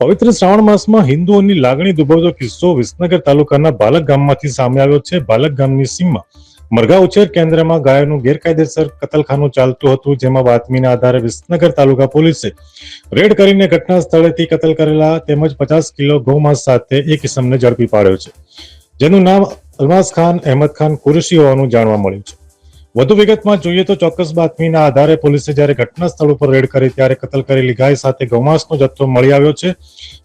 પવિત્ર શ્રાવણ માસમાં હિન્દુઓની લાગણી દુભાવતો કિસ્સો વિસનગર તાલુકાના બાલક ગામમાંથી સામે આવ્યો છે. બાલક ગામની સીમમાં મરઘા ઉછેર કેન્દ્રમાં ગાયોનું ગેરકાયદેસર કતલખાનું ચાલતું હતું, જેમાં બાતમીના આધારે વિસનગર તાલુકા પોલીસે રેડ કરીને ઘટના સ્થળેથી કતલ કરેલા તેમજ પચાસ કિલો ગૌમાંસ સાથે એક કિસમને ઝડપી પાડ્યો છે, જેનું નામ અલમાસ ખાન, અહેમદ ખાન કુરેશી હોવાનું જાણવા મળ્યું છે. વધુ વિગતમાં જોઈએ તો ચોક્કસ બાતમીના આધારે પોલીસે જ્યારે ઘટના સ્થળ ઉપર રેડ કરી ત્યારે કતલ કરેલી ગાય સાથે ગૌમાંસનો જથ્થો મળી આવ્યો છે.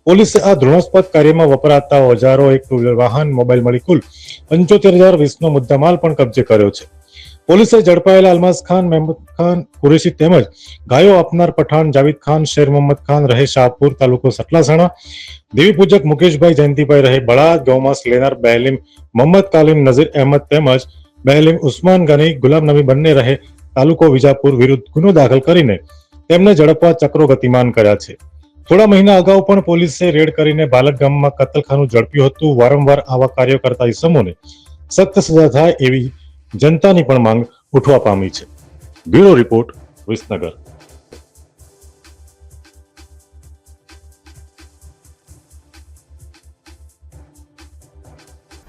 પોલીસે આ ધૃણાસ્પદ કાર્યમાં વપરાતા ઓજારો એક ટુ વ્હીલર વાહન, મોબાઈલ મળી કુલ પંચોતેર હજાર વીસનો મુદ્દામાલ પણ કબજે કર્યો છે. પોલીસે ઝડપાયેલા અલમાસ ખાન, મહેમદ ખાન, કુરેશી તેમજ ગાયો આપનાર પઠાણ, જાવીદ ખાન, શેર મોહમ્મદ ખાન રહે શાહપુર તાલુકો સટલાસણા, દેવી પૂજક મુકેશભાઈ જયંતિભાઈ રહે, બળાદ, ગૌમાંસ લેનાર બહેલીમ, મોહમ્મદ કાલીમ, નઝીર અહેમદ તેમજ બહેલીમ ઉસ્માન ગની ગુલામ નબી બંને રહે તાલુકો વિજાપુર વિરુદ્ધ ગુનો દાખલ કરીને તેમને ઝડપવા ચક્રો ગતિમાન કર્યા છે. થોડા મહિના અગાઉ પણ પોલીસે રેડ કરીને બાલક ગામમાં કતલખાનું ઝડપ્યું હતું. વારંવાર આવા કાર્યો કરતા ઇસમોને સખ્ત સજા થાય એવી જનતાની પણ માંગ ઉઠવા પામી છે. Bureau report Visnagar.